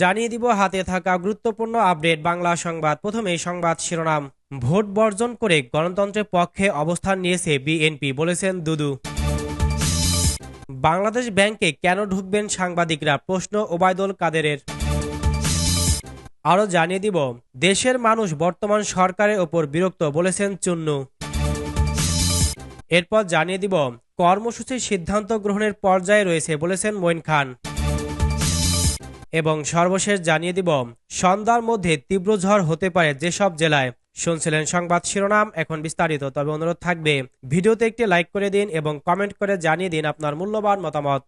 জানিয়ে দিব, হাতে থাকা গুরুত্বপূর্ণ আপডেট। বাংলা সংবাদ। প্রথমে সংবাদ শিরোনাম। ভোট বর্জন করে গণতন্ত্রের পক্ষে অবস্থান নিয়েছে বিএনপি, বলেছেন দুদু। বাংলাদেশ ব্যাংকে কেন ঢুকবেন সাংবাদিকরা? প্রশ্ন ওবায়দুল কাদেরের। আরও জানিয়ে দিব, দেশের মানুষ বর্তমান সরকারের ওপর বিরক্ত, বলেছেন চুন্নু। এরপর জানিয়ে দিব, কর্মসূচির সিদ্ধান্ত গ্রহণের পর্যায়ে রয়েছে, বলেছেন মঈন খান। এবং সর্বশেষ জানিয়ে দিব, সন্ধ্যার মধ্যে তীব্র ঝড় হতে পারে যেসব জেলায়। শুনছিলেন সংবাদ শিরোনাম, এখন বিস্তারিত। তবে অনুরোধ থাকবে, ভিডিওতে একটি লাইক করে দিন এবং কমেন্ট করে জানিয়ে দিন আপনার মূল্যবান মতামত।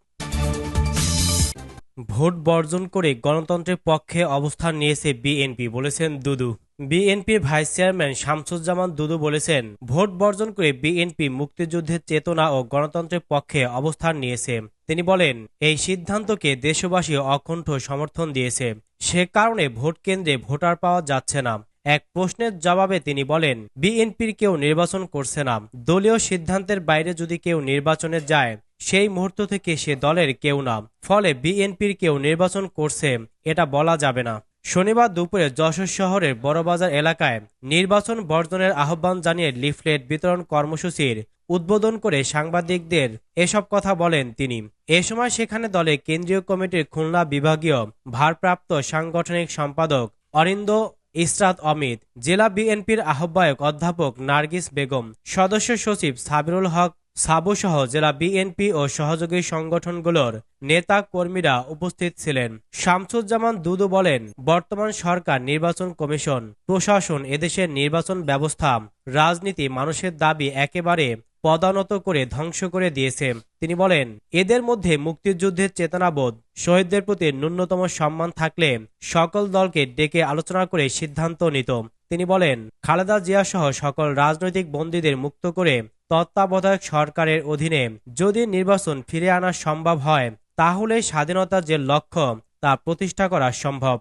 ভোট বর্জন করে গণতন্ত্রের পক্ষে অবস্থান নিয়েছে বিএনপি, বলেছেন দুদু। বিএনপির ভাইস চেয়ারম্যান শামসুজ্জামান দুদু বলেছেন, ভোট বর্জন করে বিএনপি মুক্তিযুদ্ধের চেতনা ও গণতন্ত্রের পক্ষে অবস্থান নিয়েছে। তিনি বলেন, এই সিদ্ধান্তকে দেশবাসী অকণ্ঠ সমর্থন দিয়েছে। সে কারণে ভোট কেন্দ্রে ভোটার পাওয়া যাচ্ছে না। এক প্রশ্নের জবাবে তিনি বলেন, বিএনপির কেউ নির্বাচন করছে না। দলীয় সিদ্ধান্তের বাইরে যদি কেউ নির্বাচনে যায়, সেই মুহূর্ত থেকে সে দলের কেউ না। ফলে বিএনপির কেউ নির্বাচন করছে, এটা বলা যাবে না। শনিবার দুপুরে যশোর শহরের বড়বাজার এলাকায় নির্বাচন বর্জনের আহ্বান জানিয়ে লিফলেট বিতরণ কর্মসূচির উদ্বোধন করে সাংবাদিকদের এসব কথা বলেন তিনি। এ সময় সেখানে দলে কেন্দ্রীয় কমিটির খুলনা বিভাগীয় ভারপ্রাপ্ত সাংগঠনিক সম্পাদক অরিন্দ ইসরাত অমিত, জেলা বিএনপির আহ্বায়ক অধ্যাপক নার্গিস বেগম, সদস্য সচিব সাবিরুল হক সাবুসহ জেলা বিএনপি ও সহযোগী সংগঠনগুলোর নেতা কর্মীরা উপস্থিত ছিলেন। শামসুজ্জামান দুদু বলেন, বর্তমান সরকার নির্বাচন কমিশন, প্রশাসন এদেশের নির্বাচন ব্যবস্থা, রাজনীতি মানুষের দাবি একেবারে পদানত করে ধ্বংস করে দিয়েছে। তিনি বলেন, এদের মধ্যে মুক্তিযুদ্ধের চেতনাবোধ, শহীদদের প্রতি ন্যূনতম সম্মান থাকলে সকল দলকে ডেকে আলোচনা করে সিদ্ধান্ত নিত। তিনি বলেন, খালেদা জিয়া সহ সকল রাজনৈতিক বন্দীদের মুক্ত করে তত্ত্বাবধায়ক সরকারের অধীনে যদি নির্বাচন ফিরে আনা সম্ভব হয়, তাহলে স্বাধীনতার যে লক্ষ্য, তা প্রতিষ্ঠা করা সম্ভব।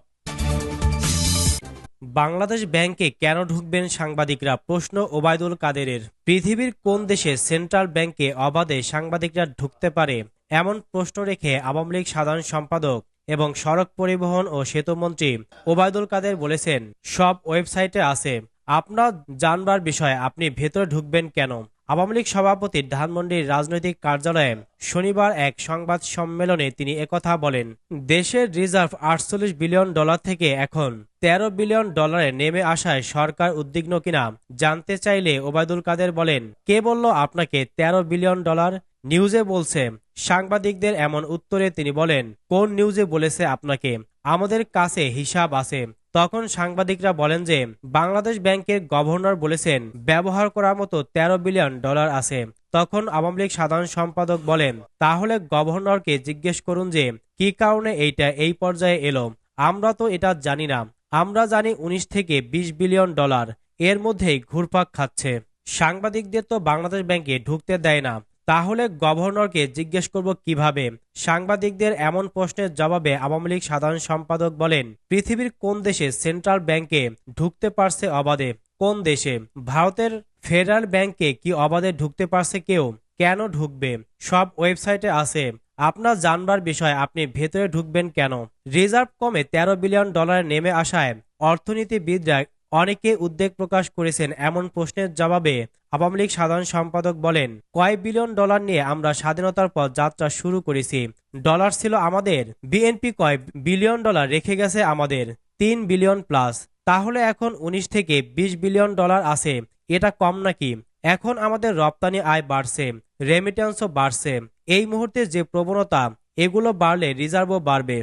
বাংলাদেশ ব্যাংকে কেন ঢুকবেন সাংবাদিকরা? প্রশ্ন ওবায়দুল কাদেরের। পৃথিবীর কোন দেশে সেন্ট্রাল ব্যাংকে অবাধে সাংবাদিকরা ঢুকতে পারে? এমন প্রশ্ন রেখে আওয়ামী লীগ সাধারণ সম্পাদক এবং সড়ক পরিবহন ও সেতুমন্ত্রী ওবায়দুল কাদের বলেছেন, সব ওয়েবসাইটে আছে। আপনার জানবার বিষয়ে, আপনি ভেতরে ঢুকবেন কেন? আওয়ামী লীগ সভাপতি ধানমন্ডির রাজনৈতিক কার্যালয়ে শনিবার এক সংবাদ সম্মেলনে তিনি একথা বলেন, দেশের রিজার্ভ আটচল্লিশ বিলিয়ন ডলার থেকে এখন তেরো বিলিয়ন ডলারে নেমে আসায় সরকার উদ্বিগ্ন কিনা জানতে চাইলে ওবায়দুল কাদের বলেন, কে বলল আপনাকে তেরো বিলিয়ন ডলার নিউজে বলছে? সাংবাদিকদের এমন উত্তরে তিনি বলেন, কোন নিউজে বলেছে আপনাকে? আমাদের কাছে হিসাব আছে। তখন সাংবাদিকরা বলেন যে, বাংলাদেশ ব্যাংকের গভর্নর বলেছেন, ব্যবহার করার মতো ১৩ বিলিয়ন ডলার আছে। তখন আওয়ামী লীগ সাধারণ সম্পাদক বলেন, তাহলে গভর্নরকে জিজ্ঞেস করুন যে, কি কারণে এইটা এই পর্যায়ে এলো? আমরা তো এটা জানি না। আমরা জানি ১৯ থেকে ২০ বিলিয়ন ডলার। এর মধ্যেই ঘুরপাক খাচ্ছে। সাংবাদিকদের তো বাংলাদেশ ব্যাংকে ঢুকতে দেয় না। তাহলে গভর্নরকে জিজ্ঞেস করব কীভাবে? সাংবাদিকদের এমন প্রশ্নের জবাবে আওয়ামী লীগ সাধারণ সম্পাদক বলেন, পৃথিবীর কোন দেশে সেন্ট্রাল ব্যাংকে ঢুকতে পারছে অবাধে? কোন দেশে? ভারতের ফেডারেল ব্যাংকে কি অবাধে ঢুকতে পারছে কেউ? কেন ঢুকবে? সব ওয়েবসাইটে আছে। আপনার জানবার বিষয়, আপনি ভেতরে ঢুকবেন কেন? রিজার্ভ কমে ১৩ বিলিয়ন ডলারে নেমে আসায় অর্থনীতিবিদরা অনেকে উদ্বেগ প্রকাশ করেছেন এমন প্রশ্নের জবাবে আওয়ামী লীগ সাধারণ সম্পাদক বলেন কয় বিলিয়ন ডলার নিয়ে আমরা স্বাধীনতার পর যাত্রা শুরু করেছি। ডলার ছিল আমাদের। বিএনপি কয় বিলিয়ন ডলার রেখে গেছে আমাদের। তিন বিলিয়ন প্লাস। তাহলে এখন ১৯ থেকে ২০ বিলিয়ন ডলার আছে। এটা কম নাকি? এখন আমাদের রপ্তানি আয় বাড়ছে রেমিটেন্সও বাড়ছে। এই মুহূর্তে যে প্রবণতা, এগুলো বাড়লে রিজার্ভও বাড়বে।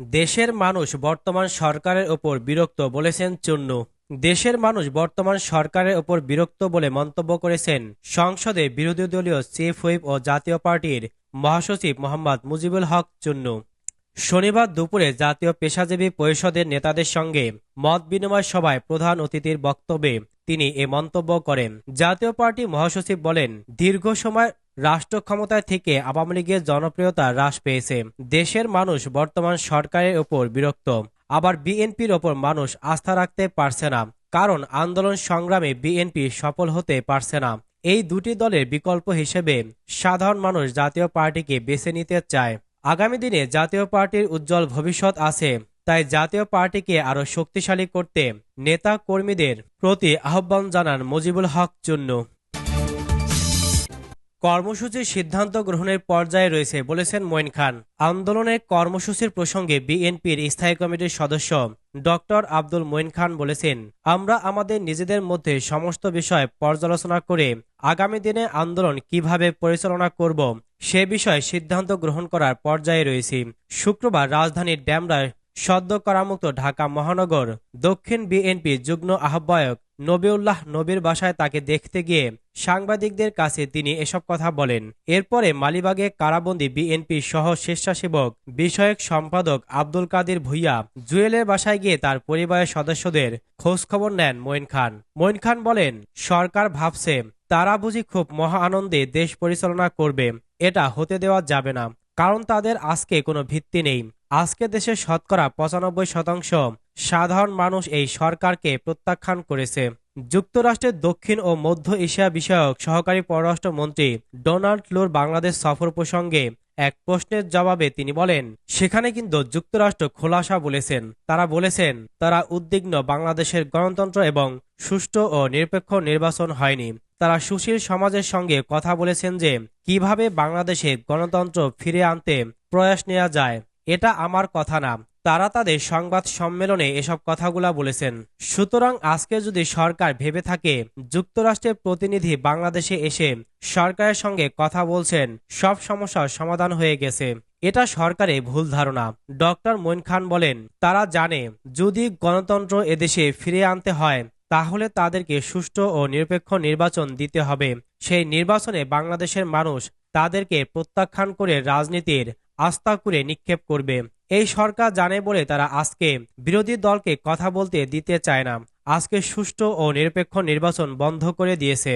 দেশের মানুষ বর্তমান সরকারের ওপর বিরক্ত বলেছেন চুন্নু। দেশের মানুষ বর্তমান সরকারের ওপর বিরক্ত বলে মন্তব্য করেছেন সংসদে বিরোধী দলীয় চিফ হুইপ ও জাতীয় পার্টির মহাসচিব মোহাম্মদ মুজিবুল হক চুন্নু। শনিবার দুপুরে জাতীয় পেশাজীবী পরিষদের নেতাদের সঙ্গে মত বিনিময় সভায় প্রধান অতিথির বক্তব্যে তিনি এ মন্তব্য করেন। জাতীয় পার্টি মহাসচিব বলেন, দীর্ঘ সময় রাষ্ট্র ক্ষমতায় থেকে আওয়ামী লীগের জনপ্রিয়তা হ্রাস পেয়েছে। দেশের মানুষ বর্তমান সরকারের ওপর বিরক্ত। আবার বিএনপির ওপর মানুষ আস্থা রাখতে পারছে না। কারণ আন্দোলন সংগ্রামে বিএনপি সফল হতে পারছে না। এই দুটি দলের বিকল্প হিসেবে সাধারণ মানুষ জাতীয় পার্টিকে বেছে নিতে চায়। আগামী দিনে জাতীয় পার্টির উজ্জ্বল ভবিষ্যৎ আছে। তাই জাতীয় পার্টিকে আরও শক্তিশালী করতে নেতা কর্মীদের প্রতি আহ্বান জানান মুজিবুল হক চুন্নু। কর্মসূচির সিদ্ধান্ত গ্রহণের পর্যায়ে রয়েছে, বলেছেন মঈন খান। আন্দোলনের কর্মসূচির প্রসঙ্গে বিএনপির স্থায়ী কমিটির সদস্য ডক্টর আব্দুল মঈন খান বলেছেন, আমরা আমাদের নিজেদের মধ্যে সমস্ত বিষয় পর্যালোচনা করে আগামী দিনে আন্দোলন কীভাবে পরিচালনা করব, সে বিষয়ে সিদ্ধান্ত গ্রহণ করার পর্যায়ে রয়েছি। শুক্রবার রাজধানীর ড্যামরায় সদ্য করামুক্ত ঢাকা মহানগর দক্ষিণ বিএনপি যুগ্ম আহ্বায়ক নবিউল্লাহ নবীর বাসায় তাকে দেখতে গিয়ে সাংবাদিকদের কাছে তিনি এসব কথা বলেন। এরপরে মালিবাগে কারাবন্দী বিএনপি সহ স্বেচ্ছাসেবক বিষয়ক সম্পাদক আব্দুল কাদির ভুইয়া জুয়েলের বাসায় গিয়ে তার পরিবারের সদস্যদের খোঁজখবর নেন মঈন খান। মঈন খান বলেন, সরকার ভাবছে, তারা বুঝি খুব মহা আনন্দে দেশ পরিচালনা করবে, এটা হতে দেওয়া যাবে না। কারণ তাদের আজকে কোনো ভিত্তি নেই। আজকে দেশের শতকরা পঁচানব্বই শতাংশ সাধারণ মানুষ এই সরকারকে প্রত্যাখ্যান করেছে। যুক্তরাষ্ট্রের দক্ষিণ ও মধ্য এশিয়া বিষয়ক সহকারী পররাষ্ট্রমন্ত্রী ডোনাল্ড লুর বাংলাদেশ সফর প্রসঙ্গে এক প্রশ্নের জবাবে তিনি বলেন, সেখানে কিন্তু যুক্তরাষ্ট্র খোলাসা বলেছেন। তারা বলেছেন, তারা উদ্বিগ্ন বাংলাদেশের গণতন্ত্র এবং সুষ্ঠু ও নিরপেক্ষ নির্বাচন হয়নি। তারা সুশীল সমাজের সঙ্গে কথা বলেছেন যে কীভাবে বাংলাদেশে গণতন্ত্র ফিরে আনতে প্রয়াস নেওয়া যায়, এটা আমার কথা না। তারা তাদের সংবাদ সম্মেলনে এসব কথাগুলা বলেছেন। সুতরাং আজকে যদি সরকার ভেবে থাকে, যুক্তরাষ্ট্রের প্রতিনিধি বাংলাদেশে এসে সরকারের সঙ্গে কথা বলছেন, সব সমস্যার সমাধান হয়ে গেছে। এটা সরকারে ভুল ধারণা। ডক্টর মইন খান বলেন, তারা জানে, যদি গণতন্ত্র এদেশে ফিরে আনতে হয় তাহলে তাদেরকে সুষ্ঠু ও নিরপেক্ষ নির্বাচন দিতে হবে। সেই নির্বাচনে বাংলাদেশের মানুষ তাদেরকে প্রত্যাখ্যান করে রাজনীতির আস্থা করে নিক্ষেপ করবে। এই সরকার জানে বলে তারা আজকে বিরোধী দলকে কথা বলতে দিতে চায় না। আজকে সুষ্ঠু ও নিরপেক্ষ নির্বাচন বন্ধ করে দিয়েছে।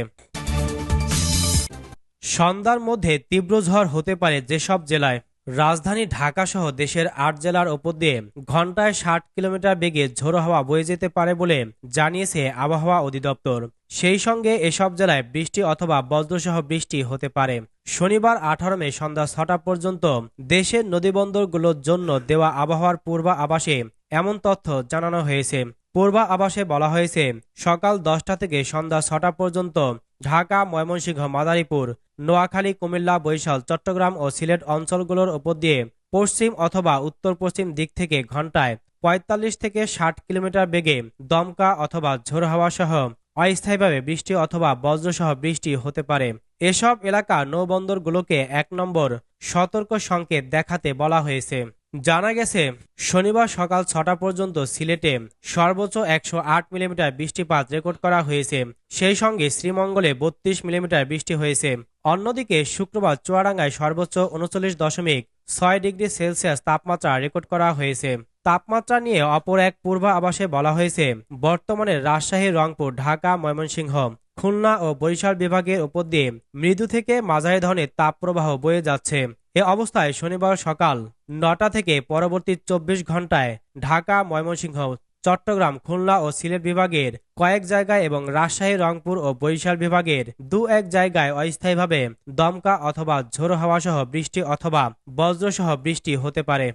সন্ধ্যার মধ্যে তীব্র ঝড় হতে পারে যেসব জেলায় রাজধানী ঢাকা সহ দেশের আট জেলার ওপর দিয়ে ঘন্টায় ষাট কিলোমিটার বেগে ঝোড়ো হাওয়া বয়ে যেতে পারে বলে জানিয়েছে আবহাওয়া অধিদপ্তর। সেই সঙ্গে এসব জেলায় বৃষ্টি অথবা বজ্রসহ বৃষ্টি হতে পারে। শনিবার আঠারো মে সন্ধ্যা ছটা পর্যন্ত দেশের নদীবন্দরগুলোর জন্য দেওয়া আবহাওয়ার পূর্বা আবাসে এমন তথ্য জানানো হয়েছে। পূর্বা আবাসে বলা হয়েছে, সকাল দশটা থেকে সন্ধ্যা ছটা পর্যন্ত ঢাকা, ময়মনসিংহ, মাদারীপুর, নোয়াখালী, কুমিল্লা, বরিশাল, চট্টগ্রাম ও সিলেট অঞ্চলগুলোর ওপর দিয়ে পশ্চিম অথবা উত্তর পশ্চিম দিক থেকে ঘন্টায় পঁয়তাল্লিশ থেকে ষাট কিলোমিটার বেগে দমকা অথবা ঝোড়ো হাওয়া সহ অস্থায়ীভাবে বৃষ্টি অথবা বজ্রসহ বৃষ্টি হতে পারে। এসব এলাকা নৌবন্দরগুলোকে এক নম্বর সতর্ক সংকেত দেখাতে বলা হয়েছে। জানা গেছে, শনিবার সকাল ছটা পর্যন্ত সিলেটে সর্বোচ্চ একশো আট মিলিমিটার বৃষ্টিপাত রেকর্ড করা হয়েছে। সেই সঙ্গে শ্রীমঙ্গলে বত্রিশ মিলিমিটার বৃষ্টি হয়েছে। অন্যদিকে শুক্রবার চুয়াডাঙ্গায় সর্বোচ্চ উনচল্লিশ দশমিক ছয় ডিগ্রি সেলসিয়াস তাপমাত্রা রেকর্ড করা হয়েছে। তাপমাত্রা নিয়ে অপর এক পূর্ব আবাসে বলা হয়েছে, বর্তমানে রাজশাহী, রংপুর, ঢাকা, ময়মনসিংহ, খুলনা ও বরিশাল বিভাগের উপর দিয়ে মৃদু থেকে মাঝারি ধরনের তাপপ্রবাহ বয়ে যাচ্ছে। এ অবস্থায় শনিবার সকাল নটা থেকে পরবর্তী চব্বিশ ঘন্টায় ঢাকা, ময়মনসিংহ, চট্টগ্রাম, খুলনা ও সিলেট বিভাগের কয়েক জায়গায় এবং রাজশাহী, রংপুর ও বরিশাল বিভাগের দু এক জায়গায় অস্থায়ীভাবে দমকা অথবা ঝোড়ো হাওয়াসহ বৃষ্টি অথবা বজ্রসহ বৃষ্টি হতে পারে।